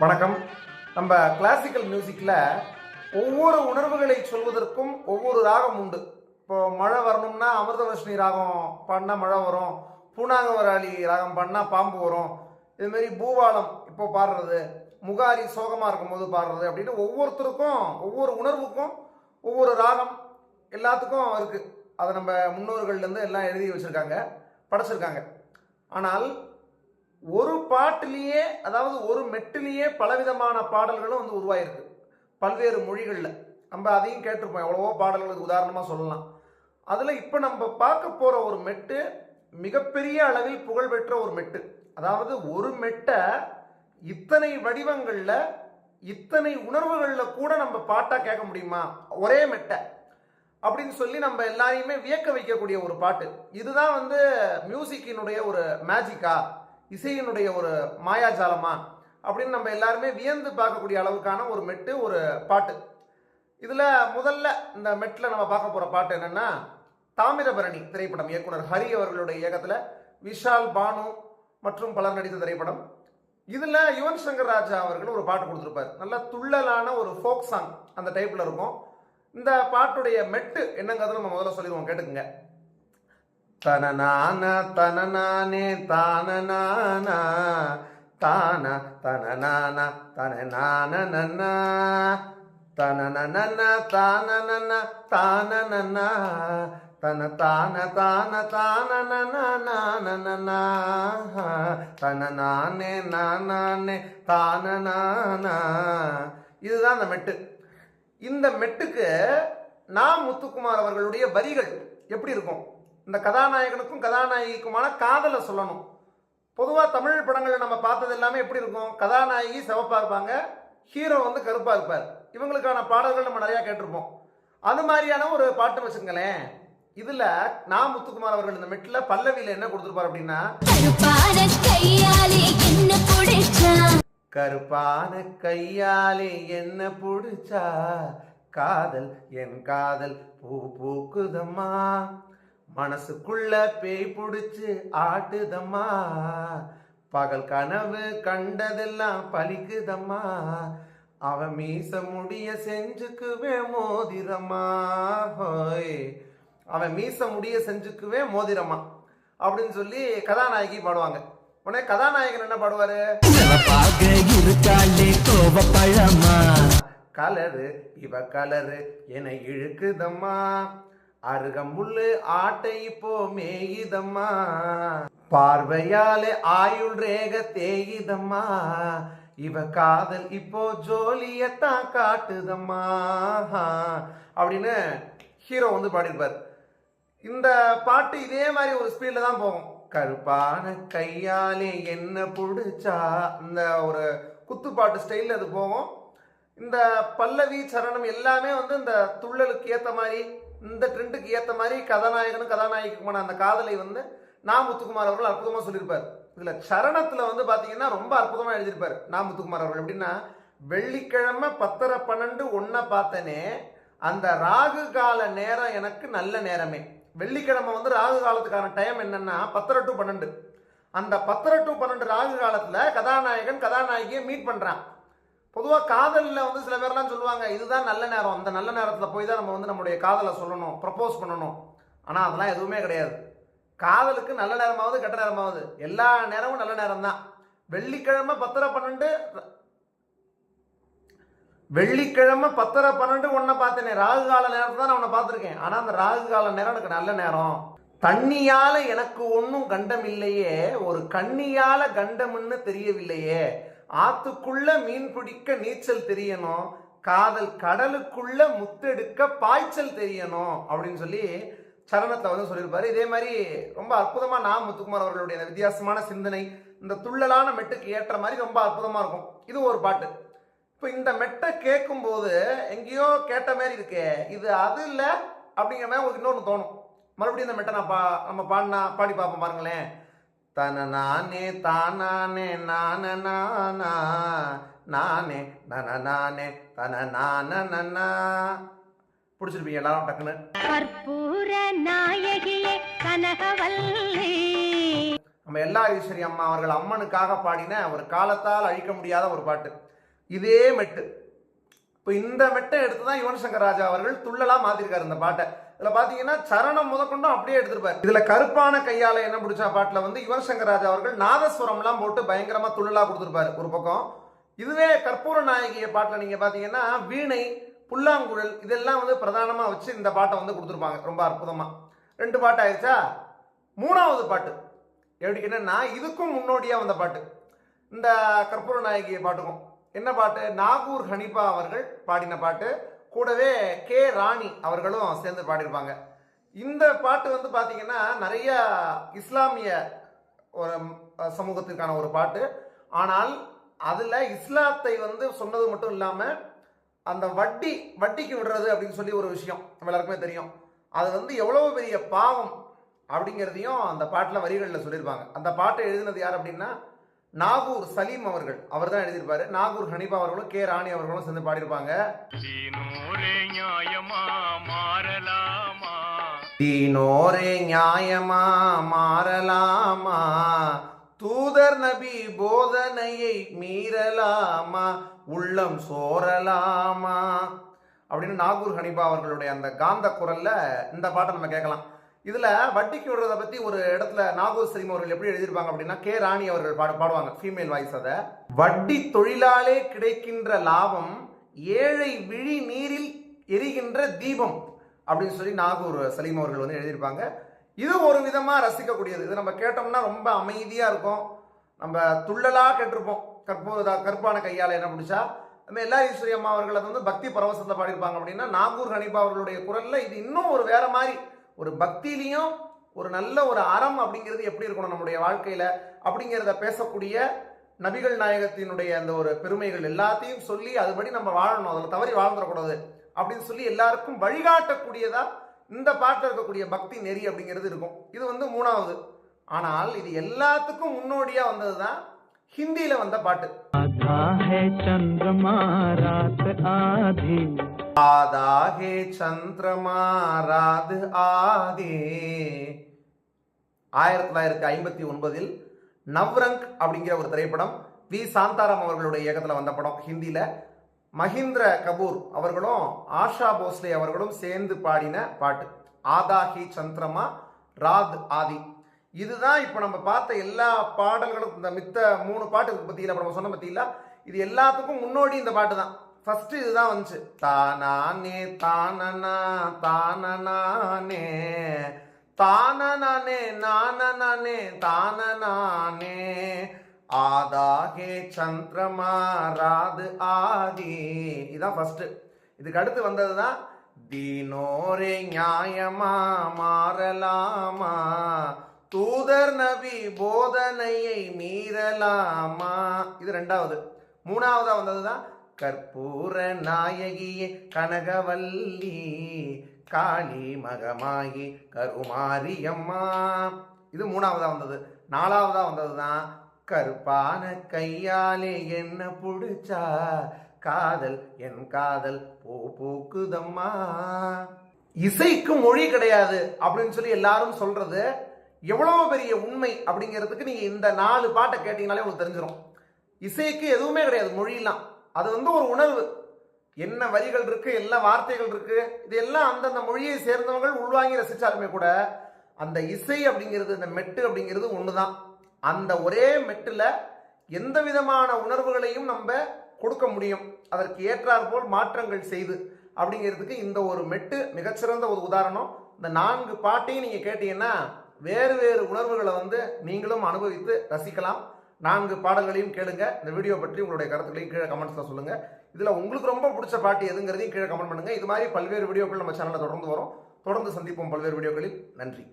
வணக்கம். நம்ம கிளாசிக்கல் மியூசிக்கில் ஒவ்வொரு உணர்வுகளை சொல்வதற்கும் ஒவ்வொரு ராகம் உண்டு. இப்போ மழை வரணும்னா அமிர்தவர்ஷினி ராகம் பண்ணால் மழை வரும். பூனாங்கவராளி ராகம் பண்ணால் பாம்பு வரும். இதுமாரி பூவாளம் இப்போ பாடுறது முகாரி சோகமாக இருக்கும்போது பாடுறது அப்படின்னு ஒவ்வொருத்தருக்கும் ஒவ்வொரு உணர்வுக்கும் ஒவ்வொரு ராகம் எல்லாத்துக்கும் இருக்குது அதை நம்ம முன்னோர்கள்லேருந்து எல்லாம் எழுதி வச்சுருக்காங்க படைச்சிருக்காங்க. ஆனால் ஒரு பாட்டிலேயே அதாவது ஒரு மெட்டிலேயே பலவிதமான பாடல்களும் வந்து உருவாயிருக்கு. பல்வேறு மொழிகளில். நம்ம அதையும் கேட்டிருப்போம். எவ்வளவோ பாடல்களுக்கு உதாரணமாக சொல்லலாம். அதில் இப்போ நம்ம பார்க்க போகிற ஒரு மெட்டு மிகப்பெரிய அளவில் புகழ்பெற்ற ஒரு மெட்டு. அதாவது ஒரு மெட்டை இத்தனை வடிவங்களில் இத்தனை உணர்வுகளில் கூட நம்ம பாட்டாக கேட்க முடியுமா? ஒரே மெட்டை. அப்படின்னு சொல்லி நம்ம எல்லாரையுமே வியக்க வைக்கக்கூடிய ஒரு பாட்டு. இதுதான் வந்து மியூசிக்கினுடைய ஒரு மேஜிக்கா இசையினுடைய ஒரு மாயாஜாலமா? அப்படின்னு நம்ம எல்லாருமே வியந்து பார்க்கக்கூடிய அளவுக்கான ஒரு மெட்டு ஒரு பாட்டு. இதில் முதல்ல இந்த மெட்டில் நம்ம பார்க்க போகிற பாட்டு என்னென்னா தாமிரபரணி திரைப்படம். இயக்குனர் ஹரி அவர்களுடைய இயக்கத்தில் விஷால் பானு மற்றும் பலர் நடித்த திரைப்படம். இதில் யுவன் சங்கர் ராஜா அவர்கள் ஒரு பாட்டு கொடுத்துருப்பார். நல்ல துள்ளலான ஒரு ஃபோக் சாங் அந்த டைப்பில் இருக்கும். இந்த பாட்டுடைய மெட்டு என்னங்கிறத நம்ம முதல்ல சொல்லிடுவோம் கேட்டுக்குங்க. தனநான தனநானே தானநானா தான தனநான தனநான தனநன தானநன தானநன தன தான தான தானநன தனநானே நானே தானநானா இதுதான் அந்த மெட்டு. இந்த மெட்டுக்கு நா முத்துக்குமார் அவர்களுடைய வரிகள் எப்படி இருக்கும்? இந்த கதாநாயகனுக்கும் கதாநாயகிக்குமான காதலை சொல்லணும். பொதுவாக தமிழ் படங்களில் நம்ம பார்த்தது எல்லாமே எப்படி இருக்கும்? கதாநாயகி சிவப்பாக இருப்பாங்க ஹீரோ வந்து கருப்பாக இருப்பார். இவங்களுக்கான பாடல்கள் நம்ம நிறையா கேட்டிருப்போம். அது மாதிரியான ஒரு பாட்டு வச்சுங்களேன் இதில் நா. முத்துக்குமார் அவர்கள் இந்த மெட்டில் பல்லவியில் என்ன கொடுத்துருப்பார் அப்படின்னா கருப்பான கையாலே என்ன புடிச்சா? காதல் என் காதல் பூ பூக்குதம்மா. மனசுக்குள்ள பேய் புடிச்சு ஆட்டுதம்மா. பகல் கனவு கண்டதெல்லாம் பலிக்குதம்மா. அவன் மீச முடிய செஞ்சுக்குவே மோதிரமா ஹோய். அவன் மீச முடிய செஞ்சுக்குவே மோதிரமா அப்படின்னு சொல்லி கதாநாயகி பாடுவாங்க. உடனே கதாநாயகன் என்ன பாடுவாரு? கலரு இவ கலரு என இழுக்குதம்மா. அருகம்புல்லு ஆட்டை இப்போ மேயுதம்மா. பார்வையாலே ஆயுள் ரேக தேயுதம்மா. இவ காதல் இப்போ ஜோலியத்தான் காட்டுதம்மா. அப்படின்னு ஹீரோ வந்து பாடியிருப்பார். இந்த பாட்டு இதே மாதிரி ஒரு ஸ்பீடில் தான் போகும். கருப்பான கையாலே என்ன பிடிச்சா இந்த ஒரு குத்துப்பாட்டு ஸ்டைலில் அது போகும். இந்த பல்லவி சரணம் எல்லாமே வந்து இந்த துள்ளலுக்கு ஏற்ற மாதிரி இந்த ட்ரெண்டுக்கு ஏற்ற மாதிரி கதாநாயகனும் கதாநாயகிக்குமான அந்த காதலை வந்து நா முத்துக்குமார் அவர்கள் அற்புதமாக சொல்லியிருப்பார். இதில் சரணத்தில் வந்து பார்த்தீங்கன்னா ரொம்ப அற்புதமாக எழுதியிருப்பார் நா முத்துக்குமார் அவர்கள். எப்படின்னா வெள்ளிக்கிழமை பத்தரை பன்னெண்டு ஒன்றை பார்த்தனே அந்த ராகு கால நேரம் எனக்கு நல்ல நேரமே. வெள்ளிக்கிழமை வந்து ராகு காலத்துக்கான டைம் என்னென்னா பத்தரை டு பன்னெண்டு. அந்த பத்தரை டு பன்னெண்டு ராகு காலத்தில் கதாநாயகன் கதாநாயகியை மீட் பண்ணுறான் பொதுவாக காதலில் வந்து சில பேர்லாம் சொல்லுவாங்க இதுதான் நல்ல நேரம். அந்த நல்ல நேரத்தில் போய் தான் நம்ம வந்து நம்முடைய காதலை சொல்லணும் ப்ரப்போஸ் பண்ணணும். ஆனால் அதெல்லாம் எதுவுமே கிடையாது. காதலுக்கு நல்ல நேரமாவது கெட்ட நேரமாவது. எல்லா நேரமும் நல்ல நேரம் தான் வெள்ளிக்கிழமை பத்தரை பன்னெண்டு வெள்ளிக்கிழமை பத்தரை பன்னெண்டு ஒன்றை பார்த்தேனே. ராகு கால நேரத்தை தான் நான் உன்னை பார்த்துருக்கேன். ஆனால் அந்த ராகு கால நேரம் எனக்கு நல்ல நேரம். தண்ணியால எனக்கு ஒன்றும் கண்டம் இல்லையே. ஒரு கண்ணியால கண்டம்னு தெரியவில்லையே. ஆத்துக்குள்ள மீன் பிடிக்க நீச்சல் தெரியணும் காதல் கடலுக்குள்ள முத்தெடுக்க பாய்ச்சல் தெரியணும் அப்படின்னு சொல்லி சரணத்தை வந்து சொல்லியிருப்பாரு. இதே மாதிரி ரொம்ப அற்புதமாக நான் முத்துக்குமார் அவர்களுடைய வித்தியாசமான சிந்தனை இந்த துள்ளலான மெட்டுக்கு ஏற்ற மாதிரி ரொம்ப அற்புதமாக இருக்கும். இது ஒரு பாட்டு. இப்போ இந்த மெட்டை கேட்கும்போது எங்கேயோ கேட்ட மாதிரி இருக்கே இது அது இல்லை அப்படிங்கிற மாதிரி உங்களுக்கு இன்னொன்று தோணும். மறுபடியும் இந்த மெட்டை நான் பா நம்ம பாடினா பாடி பார்ப்போம் பாருங்களேன். தன நானே தானானே நான நானா நானே நன நானே தன நான நன்னா பிடிச்சிருப்பீங்க எல்லாரும் டக்குன்னு. கற்பூர நாயகியே கனகவல்லி. நம்ம எல்லா ஈஸ்வரி அம்மா அவர்கள் அம்மனுக்காக பாடின ஒரு காலத்தால் அழிக்க முடியாத ஒரு பாட்டு. இதே மெட்டு. இப்போ இந்த மெட்டை எடுத்து தான் யுவன் சங்கர் ராஜா அவர்கள் துள்ளலா மாத்திருக்காரு இந்த பாட்டை. இதுல பாத்தீங்கன்னா சரணம் முதற்கொண்டும் அப்படியே எடுத்திருப்பாரு. இதுல கருப்பான கையால என்ன பிடிச்சா பாட்டுல வந்து யுவன் சங்கர் ராஜா அவர்கள் நாதஸ்வரம்லாம் போட்டு பயங்கரமா துள்ளலா கொடுத்துருப்பாரு ஒரு பக்கம். இதுவே கற்பூர நாயகிய பாட்டுல நீங்க பாத்தீங்கன்னா வீணை புல்லாங்குழல் இதெல்லாம் வந்து பிரதானமா வச்சு இந்த பாட்டை வந்து கொடுத்துருப்பாங்க. ரொம்ப அற்புதமா. ரெண்டு பாட்டு ஆயிடுச்சா? மூணாவது பாட்டு. எப்படி என்னன்னா இதுக்கும் முன்னோடியா வந்த பாட்டு. இந்த கற்பூர நாயகிய பாட்டுக்கும். என்ன பாட்டு? நாகூர் ஹனிபா அவர்கள் பாடின பாட்டு. கூடவே கே ராணி அவர்களும் சேர்ந்து பாடியிருப்பாங்க. இந்த பாட்டு வந்து பார்த்தீங்கன்னா நிறைய இஸ்லாமிய ஒரு சமூகத்திற்கான ஒரு பாட்டு. ஆனால் அதில் இஸ்லாத்தை வந்து சொன்னது மட்டும் இல்லாமல் அந்த வட்டி வட்டிக்கு விடுறது அப்படின்னு சொல்லி ஒரு விஷயம் நம்ம எல்லாருக்குமே தெரியும். அது வந்து எவ்வளவு பெரிய பாவம் அப்படிங்கிறதையும் அந்த பாட்டில் வரிகளில் சொல்லியிருப்பாங்க. அந்த பாட்டை எழுதினது யார் அப்படின்னா நாகூர் சலீம் அவர்கள் அவர் தான் எழுதியிருப்பாரு. நாகூர் ஹனிபா அவர்களும் கே ராணி அவர்களும் சேர்ந்து பாடியிருப்பாங்க. தீனோரே நியாயமா மாறலாமா? தீனோரே நியாயமா மாறலாமா? தூதர் நபி போதனையை மீறலாமா? உள்ளம் சோரலாமா அப்படின்னு நாகூர் ஹனிபா அவர்களுடைய அந்த காந்த குரல்ல இந்த பாட்டை நம்ம கேட்கலாம். இதுல வட்டிக்கு விடுறத பத்தி ஒரு இடத்துல நாகூர் சலீம் அவர்கள் எப்படி எழுதியிருப்பாங்க அப்படின்னா கே ராணி அவர்கள் பாடு பாடுவாங்க ஃபீமேல் வாய்ஸ் அதை. வட்டி தொழிலாலே கிடைக்கின்ற லாபம் ஏழை விழி நீரில் எரிகின்ற தீபம் அப்படின்னு சொல்லி நாகூர் சலீம் அவர்கள் வந்து எழுதியிருப்பாங்க. இது ஒரு விதமா ரசிக்கக்கூடியது. இது நம்ம கேட்டோம்னா ரொம்ப அமைதியா இருக்கும். நம்ம துள்ளலா கேட்டிருப்போம். கற்பூர கற்பான கையால் என்ன பிடிச்சா? நம்ம எல்லா ஈஸ்வரி அம்மா அவர்கள் அது வந்து பக்தி பரவசத்தை பாடியிருப்பாங்க அப்படின்னா நாகூர் ஹனிபா அவர்களுடைய குரல்ல இது இன்னும் ஒரு வேற மாதிரி ஒரு பக்தியிலையும் ஒரு நல்ல ஒரு அறம் அப்படிங்கிறது எப்படி இருக்கணும் நம்முடைய வாழ்க்கையில அப்படிங்கிறத பேசக்கூடிய நபிகள் நாயகத்தினுடைய அந்த ஒரு பெருமைகள் எல்லாத்தையும் சொல்லி அதுபடி நம்ம வாழணும். அதில் தவறி வாழ்ந்துடக்கூடாது அப்படின்னு சொல்லி எல்லாருக்கும் வழிகாட்டக்கூடியதா இந்த பாட்டில் இருக்கக்கூடிய பக்தி நெறி அப்படிங்கிறது இருக்கும். இது வந்து மூணாவது. ஆனால் இது எல்லாத்துக்கும் முன்னோடியா வந்தது தான் ஹிந்தியில வந்த பாட்டு. आधा है चंद्रमा रात आधी ஆதாகே சந்திரமா ராது ஆதே ஆயிரத்தி தொள்ளாயிரத்தி ஐம்பத்தி ஒன்பதில் நவ்ரங் அப்படிங்கிற ஒரு திரைப்படம் வி சாந்தாராம் அவர்களுடைய இயக்கத்தில் வந்த படம் ஹிந்தியில் மஹிந்திர கபூர் அவர்களும் ஆஷா போஸ்லே அவர்களும் சேர்ந்து பாடின பாட்டு ஆதாகி சந்திரமா ராத் ஆதி இதுதான் இப்போ நம்ம பார்த்த எல்லா பாடல்களும் இந்த மித்த மூணு பாட்டு இருக்கு பத்தியில நம்ம சொன்ன பத்தியில இது எல்லாத்துக்கும் முன்னோடி இந்த பாட்டு தான் ஃபர்ஸ்ட் இதுதான் வந்துச்சு. தானானே தானனா தானனானே. தானனானே நானனானே தானனானே. ஆதாகே சந்திரமா ராது ஆதி. இதான் ஃபர்ஸ்ட் இதுக்கு அடுத்து வந்தது தான் தீனோரே நியாயமா மாறலாமா? தூதர் நபி போதனையை மீறலாமா? இது ரெண்டாவது. மூணாவதா வந்தது தான் கற்பூர நாயகியே கனகவல்லி காளி மகமாகி கருமாரியம்மா. இது மூணாவதா வந்தது. நாலாவதா வந்தது தான் கருப்பான கையாலே என்ன பிடிச்சா காதல் என் காதல் பூ பூக்குதம்மா. இசைக்கு மொழி கிடையாது அப்படின்னு சொல்லி எல்லாரும் சொல்றது எவ்வளவு பெரிய உண்மை அப்படிங்கிறதுக்கு நீங்க இந்த நாலு பாட்டை கேட்டீங்கனாலே உங்களுக்கு தெரிஞ்சிடும் இசைக்கு எதுவுமே கிடையாது மொழியெல்லாம். அது வந்து ஒரு உணர்வு. என்ன வரிகள் இருக்கு என்ன வார்த்தைகள் இருக்கு இது எல்லாம் அந்தந்த மொழியை சேர்ந்தவர்கள் உள்வாங்கி ரசிச்சாலுமே கூட அந்த இசை அப்படிங்கிறது இந்த மெட்டு அப்படிங்கிறது ஒண்ணுதான். அந்த ஒரே மெட்டுல எந்த விதமான உணர்வுகளையும் நம்ம கொடுக்க முடியும். அதற்கு ஏற்றாற்போல் மாற்றங்கள் செய்து அப்படிங்கிறதுக்கு இந்த ஒரு மெட்டு மிகச்சிறந்த ஒரு உதாரணம். இந்த நான்கு பாட்டையும் நீங்க கேட்டீங்கன்னா வேறு வேறு உணர்வுகளை வந்து நீங்களும் அனுபவித்து ரசிக்கலாம். நான்கு பாடல்களையும் கேளுங்க. இந்த வீடியோ பற்றி உங்களுடைய கருத்துக்களையும் கீழே கமெண்ட்ஸில் சொல்லுங்க. இதில் உங்களுக்கு ரொம்ப பிடிச்ச பாட்டு எதுங்கிறதையும் கீழே கமெண்ட் பண்ணுங்க. இது மாதிரி பல்வேறு வீடியோக்கள் நம்ம சேனலில் தொடர்ந்து வரும். தொடர்ந்து சந்திப்போம் பல்வேறு வீடியோக்களில். நன்றி.